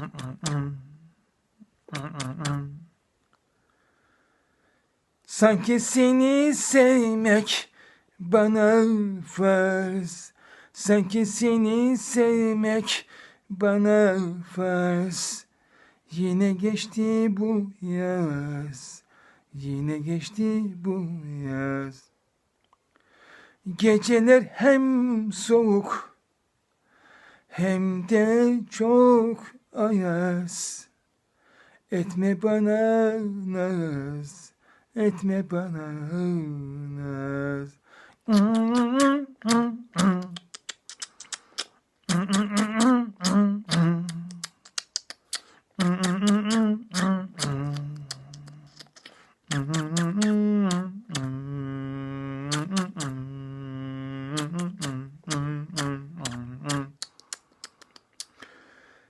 Mm-mm-mm. Sanki seni sevmek bana farz. Sanki seni sevmek bana farz. Yine geçti bu yaz. Yine geçti bu yaz. Geceler hem soğuk Hem de çok ayaz. Etme bana naz Etme bana naz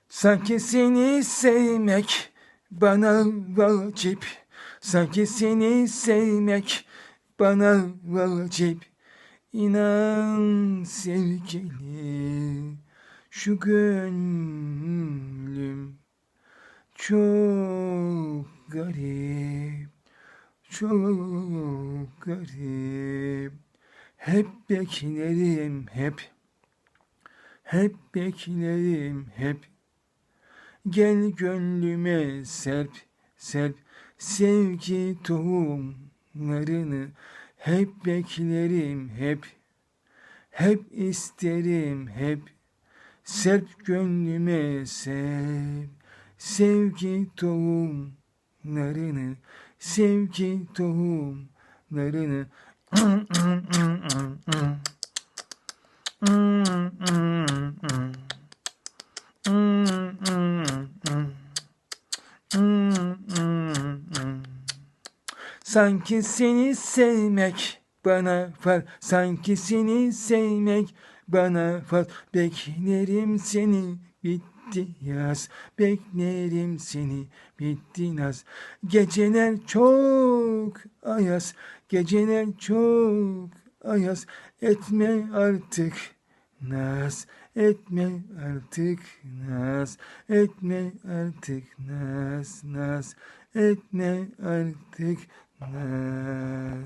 Sanki seni sevmek bana vacip Sanki seni sevmek bana vacip. İnan sevgili şu gönlüm çok garip Çok garip. Hep beklerim hep. Hep beklerim hep. Gel gönlüme serp serp sevgi tohumlarını hep beklerim hep. Hep isterim hep. Serp gönlüme serp sevgi tohumlarını sevgi tohumlarını Sanki seni sevmek bana far Sanki seni sevmek bana far. Beklerim seni bitti yaz Beklerim seni bitti naz. Geceler çok ayaz Geceler çok ayaz. Etme artık naz Etme artık naz Etme artık naz naz. Etme artık naz